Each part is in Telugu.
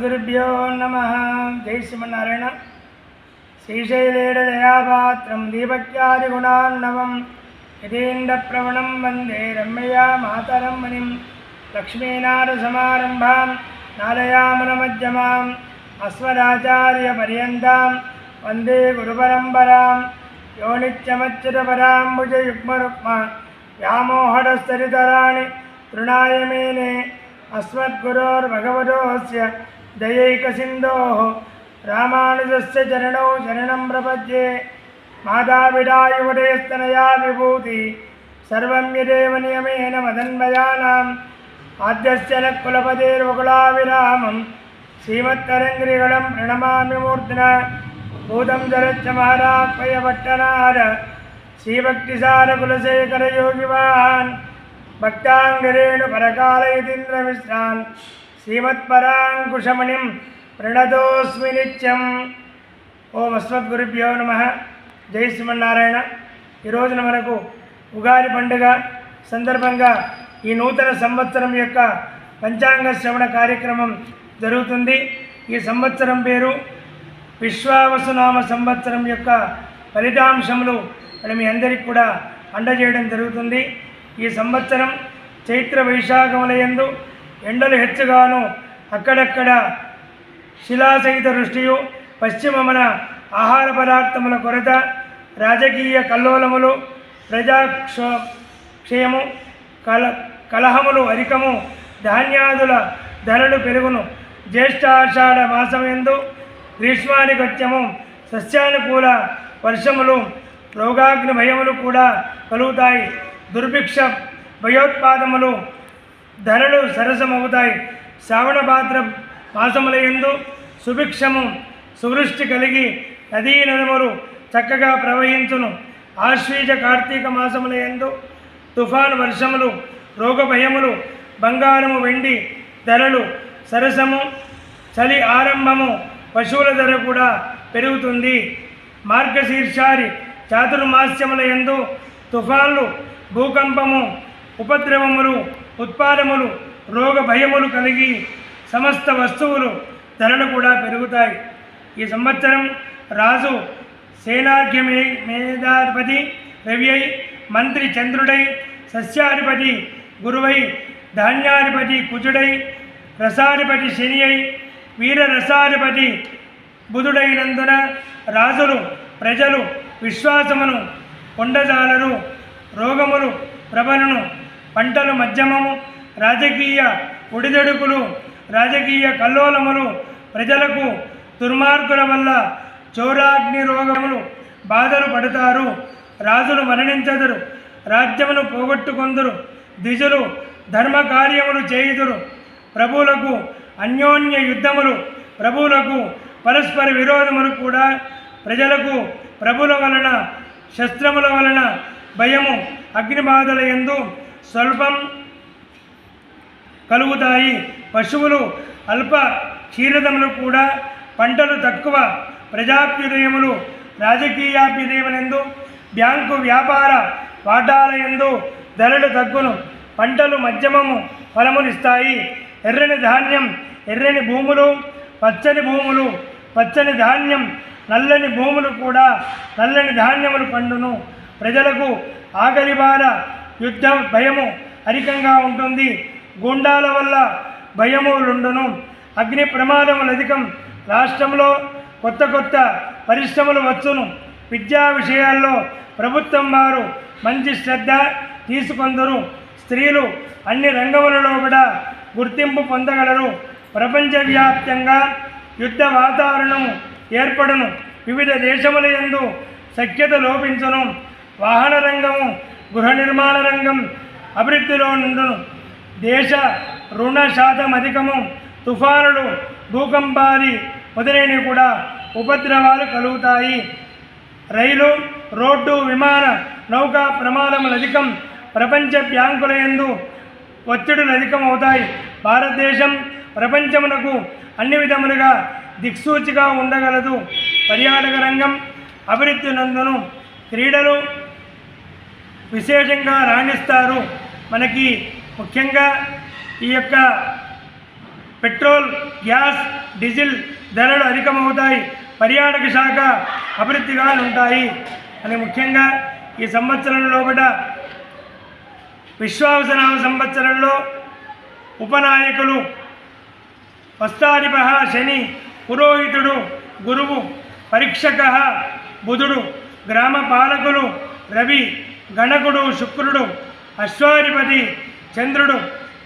అస్మద్గురుభ్యో నమ జై శ్రీమన్నారాయణ శ్రీశైలేడ శ్రీశైలేడదయాపాత్రం దీపక్యాదిగుణాన్నవం యతీంద్రప్రవణం వందే రమ్యయా మాతరం మణిం లక్ష్మీనాథసమారంభాం నాలయామనమధ్యమాం అస్మదాచార్యపర్యంతాం వందే గురుపరంపరాం యో నిత్యమచ్యుతపరాంబుజయుగ్మరుక్మ వ్యామోహడస్తరితరాణి తృణాయమేనే మేనే अस्मद्गुरोर्भगवतोऽस्य दयैकसिन्धोः रामानुजस्य चरणौ शरणं प्रपद्ये मातापितायुवदयस्तनया विभूति सर्वं यदेव नियमेन मदन्मयानाम् आद्यस्य न कुलपतेर्वकुलाविरामं श्रीमत्तरङ्गिरिगलं प्रणमामि मूर्ध्ना भूतं जरच्च महारापयपट्टनार श्रीभक्तिसारकुलशेखरयोगिवान् భక్తాంగరేణు పరకాలయతీంద్రమిశ్రాన్ శ్రీమత్పరాంకుశమణిం ప్రణతోస్మి నిత్యం ఓం అస్మద్గురుభ్యో నమ జై శ్రీమన్నారాయణ ఈ రోజున మనకు ఉగాది పండుగ సందర్భంగా ఈ నూతన సంవత్సరం యొక్క పంచాంగ శ్రవణ కార్యక్రమం జరుగుతుంది. ఈ సంవత్సరం పేరు విశ్వావసునామ సంవత్సరం యొక్క ఫలితాంశములు మరి మీ అందరికీ కూడా అందజేయడం జరుగుతుంది. ఈ సంవత్సరం చైత్ర వైశాఖములయందు ఎండలు హెచ్చుగాను అక్కడక్కడ శిలాసహిత వృష్టియు పశ్చిమమున ఆహార పదార్థముల కొరత రాజకీయ కల్లోలములు ప్రజాక్షో క్షయము కల కలహములు అధికము ధాన్యాదుల ధరలు పెరుగును. జ్యేష్ఠాషాఢ మాసమందు గ్రీష్మాధిపత్యము సస్యానుకూల వర్షములు రోగాగ్ని భయములు కూడా కలుగుతాయి. దుర్భిక్ష భయోత్పాదములు ధరలు సరసమవుతాయి. శ్రావణ పాత్ర మాసముల సుభిక్షము సువృష్టి కలిగి నదీ నదములు చక్కగా ప్రవహించును. ఆశ్వీజ కార్తీక మాసములయందు తుఫాను వర్షములు రోగ భయములు బంగారము వెండి ధరలు సరసము చలి ఆరంభము పశువుల ధర కూడా పెరుగుతుంది. మార్గశీర్షారి చాతుర్మాస్యముల ఎందు తుఫాన్లు భూకంపము ఉపద్రవములు ఉత్పాదములు రోగ భయములు కలిగి సమస్త వస్తువులు ధరలు కూడా పెరుగుతాయి. ఈ సంవత్సరం రాజు సేనాఖ్య మే మేధాధిపతి రవ్యై మంత్రి చంద్రుడై సస్యాధిపతి గురువై ధాన్యాధిపతి కుజుడై రసాధిపతి శని అయి వీర రసాధిపతి బుధుడైనందున రాజులు ప్రజలు విశ్వాసమును కొండజాలరు రోగములు ప్రబలను పంటలు మధ్యమము రాజకీయ ఒడిదొడుకులు రాజకీయ కల్లోలములు ప్రజలకు దుర్మార్గుల వల్ల చౌరాగ్ని రోగములు బాధలు పడతారు. రాజులు మరణించదురు రాజ్యమును పోగొట్టుకొందురు దిజులు ధర్మ కార్యములు చేయుదురు. ప్రభువులకు అన్యోన్య యుద్ధములు ప్రభువులకు పరస్పర విరోధములు కూడా ప్రజలకు ప్రభుల వలన శస్త్రముల వలన భయము అగ్నిబాధల ఎందు స్వల్పం కలుగుతాయి. పశువులు అల్ప క్షీరదములు కూడా పంటలు తక్కువ ప్రజాభ్యుదయములు రాజకీయాభ్యుదయములందు బ్యాంకు వ్యాపార వాటాల ఎందు ధరలు తగ్గును. పంటలు మధ్యమము ఫలమునిస్తాయి. ఎర్రని ధాన్యం ఎర్రని భూములు పచ్చని భూములు పచ్చని ధాన్యం నల్లని భూములు కూడా నల్లని ధాన్యములు పండును. ప్రజలకు ఆకలి బాధ యుద్ధ భయము అధికంగా ఉంటుంది. గుండాల వల్ల భయములుండును అగ్ని ప్రమాదములు అధికం. రాష్ట్రంలో కొత్త కొత్త పరిశ్రమలు వచ్చును. విద్యా విషయాల్లో ప్రభుత్వం వారు మంచి శ్రద్ధ తీసుకొందరు. స్త్రీలు అన్ని రంగములలో కూడా గుర్తింపు పొందగలరు. ప్రపంచవ్యాప్తంగా యుద్ధ వాతావరణము ఏర్పడును. వివిధ దేశముల యందు సఖ్యత లోపించును. వాహన రంగము గృహ నిర్మాణ రంగం అభివృద్ధిలో నుండును దేశ రుణ శాతం అధికము తుఫానులు భూకంపాది మొదలైనవి కూడా ఉపద్రవాలు కలుగుతాయి. రైలు రోడ్డు విమాన నౌకా ప్రమాదములు అధికం ప్రపంచ బ్యాంకుల యందు ఒత్తిడులు అధికమవుతాయి. భారతదేశం ప్రపంచమునకు అన్ని విధములుగా దిక్సూచిగా ఉండగలదు. పర్యాటక రంగం అభివృద్ధి నందును క్రీడలు విశేషంగా రాణిస్తారు. మనకి ముఖ్యంగా ఈ యొక్క పెట్రోల్ గ్యాస్ డీజిల్ ధరలు అధికమవుతాయి. పర్యాటక శాఖ అభివృద్ధిగా ఉంటాయి. అని ముఖ్యంగా ఈ సంవత్సరం లోపల విశ్వావసనామ సంవత్సరంలో ఉపనాయకులు వస్తాధిప శని పురోహితుడు గురువు పరీక్షక బుధుడు గ్రామ పాలకులు రవి గణకుడు శుక్రుడు అశ్వాధిపతి చంద్రుడు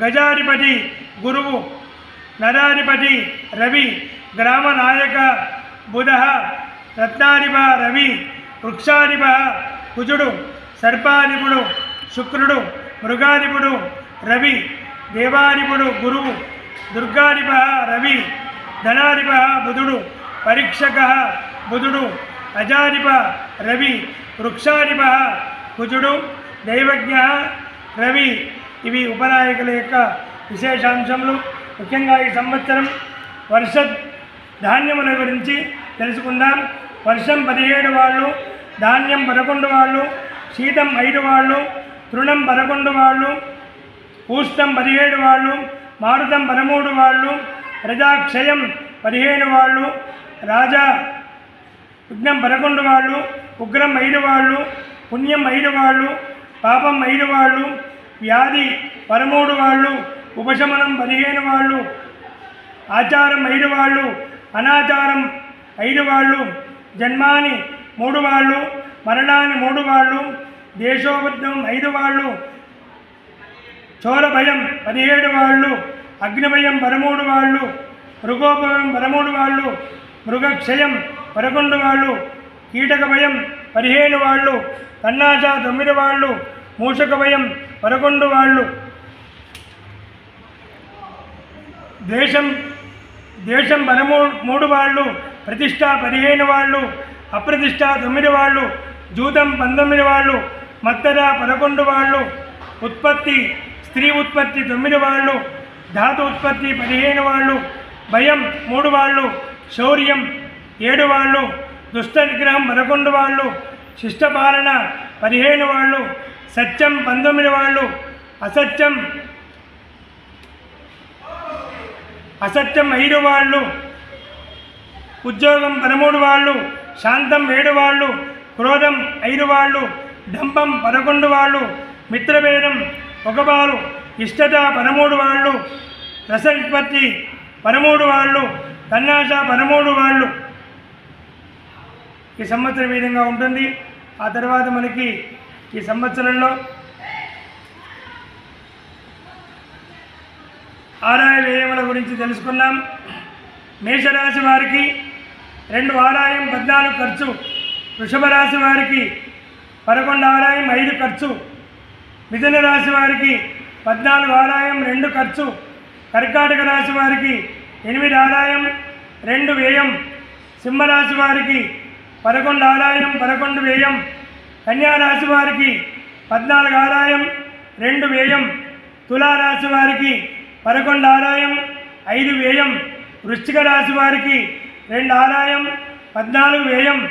గజాధిపతి గురువు నరాధిపతి రవి గ్రామ నాయక బుధ రత్నాధిప రవి వృక్షాధిప కుజుడు సర్పాధిపుడు శుక్రుడు మృగాధిపుడు రవి దేవాధిపుడు గురువు దుర్గాధిప రవి ధనాధిప బుధుడు పరీక్షక బుధుడు అజాధిప రవి వృక్షాధిప కుజుడు దైవజ్ఞ రవి ఇవి ఉపనాయకుల యొక్క విశేషాంశములు. ముఖ్యంగా ఈ సంవత్సరం వర్ష ధాన్యముల గురించి తెలుసుకుందాం. వర్షం పదిహేడు వాళ్ళు ధాన్యం పదకొండు వాళ్ళు శీతం ఐదు వాళ్ళు తృణం పదకొండు వాళ్ళు ఊష్టం పదిహేడు వాళ్ళు మారుతం పదమూడు వాళ్ళు ప్రజాక్షయం పదిహేను వాళ్ళు రాజా విఘ్నం పదకొండు వాళ్ళు ఉగ్రం ఐదు వాళ్ళు పుణ్యం ఐదు వాళ్ళు పాపం ఐదు వాళ్ళు వ్యాధి పదమూడు వాళ్ళు ఉపశమనం పదిహేను వాళ్ళు ఆచారం ఐదు వాళ్ళు అనాచారం ఐదు వాళ్ళు జన్మాని మూడు వాళ్ళు మరణాన్ని మూడు వాళ్ళు దేశోబద్ధం ఐదు వాళ్ళు చోర భయం పదిహేడు వాళ్ళు అగ్నిభయం పదమూడు వాళ్ళు మృగోపయం పదమూడు వాళ్ళు మృగక్షయం పదకొండు వాళ్ళు కీటక భయం పదిహేను వాళ్ళు కన్నాశ తొమ్మిది వాళ్ళు మూషక భయం పదకొండు వాళ్ళు. దేశం దేశం పదమూ మూడు వాళ్ళు ప్రతిష్ట పదిహేను వాళ్ళు అప్రతిష్ట తొమ్మిది వాళ్ళు జూతం పంతొమ్మిది వాళ్ళు మత్తద పదకొండు వాళ్ళు ఉత్పత్తి స్త్రీ ఉత్పత్తి తొమ్మిది వాళ్ళు ధాతు ఉత్పత్తి పదిహేను వాళ్ళు భయం మూడు వాళ్ళు శౌర్యం ఏడు వాళ్ళు దుష్ట నిగ్రహం పదకొండు వాళ్ళు శిష్టపాలన పదిహేను వాళ్ళు సత్యం పంతొమ్మిది వాళ్ళు అసత్యం అసత్యం ఐదు వాళ్ళు ఉద్యోగం పదమూడు వాళ్ళు శాంతం ఏడు వాళ్ళు క్రోధం ఐదు వాళ్ళు డంపం పదకొండు వాళ్ళు మిత్రభేదం ఒక వారు ఇష్టత పదమూడు వాళ్ళు రసోత్పత్తి పదమూడు వాళ్ళు తన్నాష పదమూడు వాళ్ళు. ఈ సంవత్సరం ఈ విధంగా ఉంటుంది. ఆ తర్వాత మనకి ఈ సంవత్సరంలో ఆదాయ వ్యయముల గురించి తెలుసుకున్నాం. మేషరాశి వారికి రెండు ఆదాయం పద్నాలుగు ఖర్చు. వృషభ రాశి వారికి పదకొండు ఆదాయం ఐదు ఖర్చు. మిథున రాశి వారికి పద్నాలుగు ఆదాయం రెండు ఖర్చు. కర్కాటక రాశి వారికి ఎనిమిది ఆదాయం రెండు వ్యయం. సింహరాశి వారికి పదకొండు ఆదాయం పదకొండు వ్యయం. కన్యారాశి వారికి పద్నాలుగు ఆదాయం రెండు వ్యయం. తులారాశి వారికి పదకొండు ఆదాయం ఐదు వ్యయం. వృశ్చిక రాశి వారికి రెండు ఆదాయం పద్నాలుగు వ్యయం.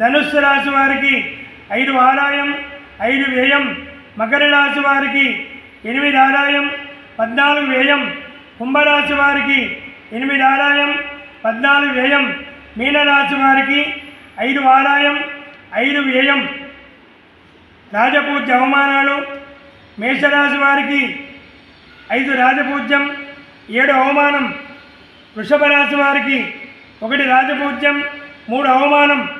ధనుస్సు రాశి వారికి ఐదు ఆదాయం ఐదు వ్యయం. మకర రాశి వారికి ఎనిమిది ఆదాయం పద్నాలుగు వ్యయం. కుంభరాశి వారికి ఎనిమిది ఆదాయం పద్నాలుగు వ్యయం. మీనరాశి వారికి ఐదు ఆదాయం ఐదు వ్యయం. రాజపూజ్య అవమానాలు మేషరాశి వారికి ఐదు రాజపూజ్యం ఏడు అవమానం. వృషభ రాశి వారికి ఒకటి రాజపూజ్యం మూడు అవమానం.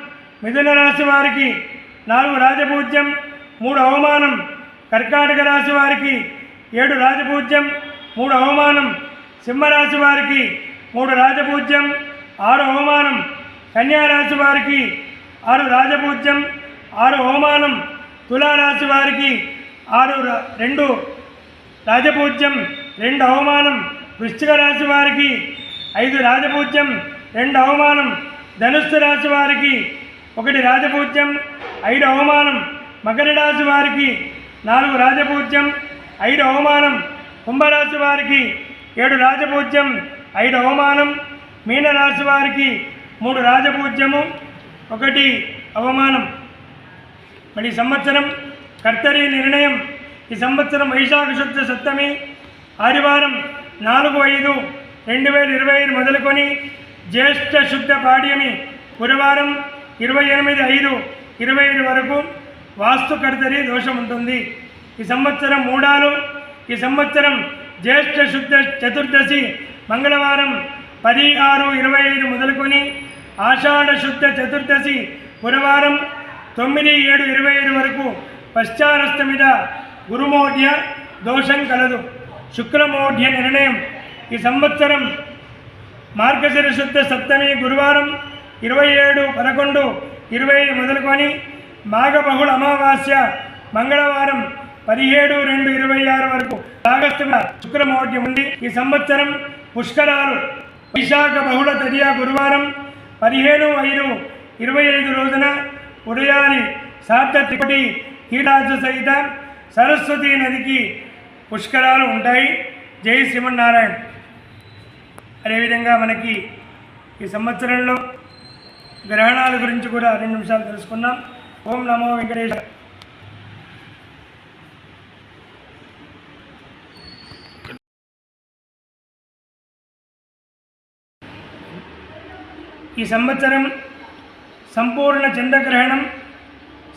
మిథున రాశి వారికి నాలుగు రాజపూజ్యం మూడు అవమానం. కర్కాటక రాశి వారికి ఏడు రాజపూజ్యం మూడు అవమానం. సింహరాశి వారికి మూడు రాజపూజ్యం ఆరు అవమానం. కన్యారాశి వారికి ఆరు రాజపూజ్యం ఆరు అవమానం తులారాశి వారికి ఆరు ర- రెండు రాజపూజ్యం రెండు అవమానం వృశ్చిక రాశి వారికి ఐదు రాజపూజ్యం రెండు అవమానం ధనుస్సు రాశి వారికి ఒకటి రాజపూజ్యం ఐదు అవమానం మకర రాశి వారికి నాలుగు రాజపూజ్యం ఐదు అవమానం కుంభరాశి వారికి ఏడు రాజపూజ్యం ఐదు అవమానం మీనరాశి వారికి మూడు రాజపూజ్యము ఒకటి అవమానం. మరి సంవత్సరం కర్తరి నిర్ణయం ఈ సంవత్సరం వైశాఖ శుద్ధ సప్తమి ఆదివారం నాలుగు ఐదు రెండు వేల ఇరవై ఐదు మొదలుకొని జ్యేష్ఠ శుద్ధ పాడ్యమి గురువారం ఇరవై ఎనిమిది ఐదు ఇరవై ఐదు వరకు వాస్తుకర్తరి దోషం ఉంటుంది. ఈ సంవత్సరం మూడాలు ఈ సంవత్సరం జ్యేష్ఠ శుద్ధ చతుర్దశి మంగళవారం పది ఆరు ఇరవై ఐదు మొదలుకొని ఆషాఢ శుద్ధ చతుర్దశి గురువారం తొమ్మిది ఏడు ఇరవై ఐదు వరకు పశ్చారస్తమిద గురుమోఢ్య దోషం కలదు. శుక్రమోఢ్య నిర్ణయం. ఈ సంవత్సరం మార్గశిర శుద్ధ సప్తమి గురువారం ఇరవై ఏడు పదకొండు ఇరవై ఐదు మొదలుకొని మాఘ బహుళ అమావాస్య మంగళవారం పదిహేడు రెండు ఇరవై ఆరు వరకు ఆగస్టుగా శుక్రమోఢ్యం ఉంది. ఈ సంవత్సరం పుష్కరాలు. వైశాఖ బహుళ తదియా గురువారం పదిహేను ఐదు ఇరవై ఐదు రోజున ఉదయాని సార్థ త్రిపటి కీటాచ సహిత సరస్వతి నదికి పుష్కరాలు ఉంటాయి. జై శ్రీమన్నారాయణ. అదేవిధంగా మనకి ఈ సంవత్సరంలో గ్రహణాల గురించి కూడా రెండు నిమిషాలు తెలుసుకున్నాం. ఓం నమో వెంకటేశ్వర ఈ సంవత్సరం సంపూర్ణ చంద్రగ్రహణం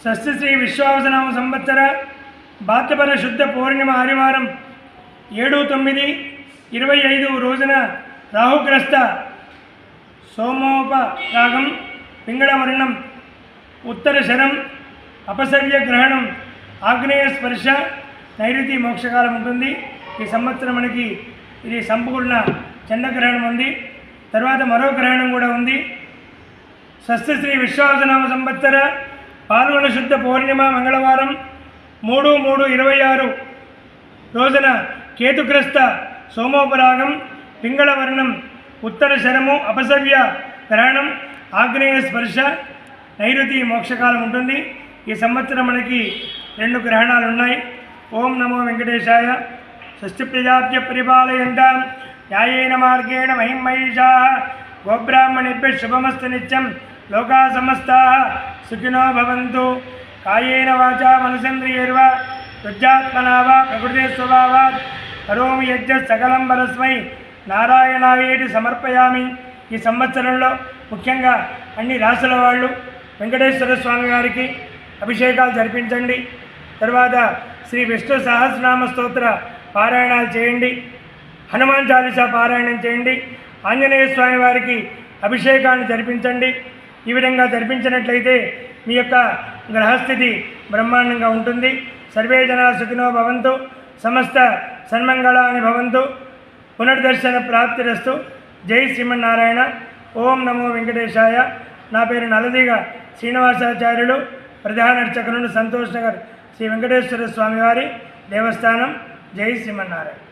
షష్ఠశ్రీ విశ్వావసనామ సంవత్సర భాద్రపద శుద్ధ పౌర్ణిమ ఆదివారం ఏడు తొమ్మిది ఇరవై ఐదు రోజున రాహుగ్రస్త సోమోపరాగం పింగళవర్ణం ఉత్తర శరం అపసవ్య గ్రహణం ఆగ్నేయ స్పర్శ నైరుతి మోక్షకాలం ఉంటుంది. ఈ సంవత్సరం మనకి ఇది సంపూర్ణ చంద్రగ్రహణం ఉంది. తర్వాత మరో గ్రహణం కూడా ఉంది. షష్ఠశ్రీ విశ్వాసనామ సంవత్సర పాల్గొన శుద్ధ పౌర్ణిమ మంగళవారం మూడు మూడు ఇరవై ఆరు రోజున కేతుగ్రస్త సోమోపరాగం పింగళవర్ణం ఉత్తర శరము అపసవ్య గ్రహణం ఆగ్నేయ స్పర్శ నైరుతి మోక్షకాలం ఉంటుంది. ఈ సంవత్సరం మనకి రెండు గ్రహణాలు ఉన్నాయి ఓం నమో వెంకటేశాయ షష్ఠి ప్రజాప్య పరిపాలయంతాం న్యాయేన మార్గేణ మహిమహిషా గోబ్రాహ్మణిభ్య శుభమస్తు నిత్యం లోకా సమస్త సుఖినో భవంతు. కాయేన వాచా మనసేంద్రియైర్వా యుజ్జాత్మనా వా ప్రకృతి స్వభావాత్ కరోమి యజ్ఞ సకలం బలస్మై నారాయణాయేటి సమర్పయామి. ఈ సంవత్సరంలో ముఖ్యంగా అన్ని రాసుల వాళ్ళు వెంకటేశ్వర స్వామి గారికి అభిషేకాలు జరిపించండి. తర్వాత శ్రీ విష్ణు సహస్రనామ స్తోత్ర పారాయణాలు చేయండి. హనుమాన్ చాలీసా పారాయణం చేయండి. ఆంజనేయ స్వామి వారికి అభిషేకాన్ని జరిపించండి. ఈ విధంగా జరిపించినట్లయితే మీ యొక్క గ్రహస్థితి బ్రహ్మాండంగా ఉంటుంది. సర్వే జనా సుఖినో భవంతు. సమస్త సన్మంగళాని భవంతు. పునర్దర్శన ప్రాప్తిరస్తు. జై శ్రీమన్నారాయణ. ఓం నమో వెంకటేశాయ. నా పేరు నలదిగా శ్రీనివాసాచార్యులు. ప్రధాన అర్చకులను సంతోష్ నగర్ శ్రీ వెంకటేశ్వర స్వామివారి దేవస్థానం. జై శ్రీమన్నారాయణ.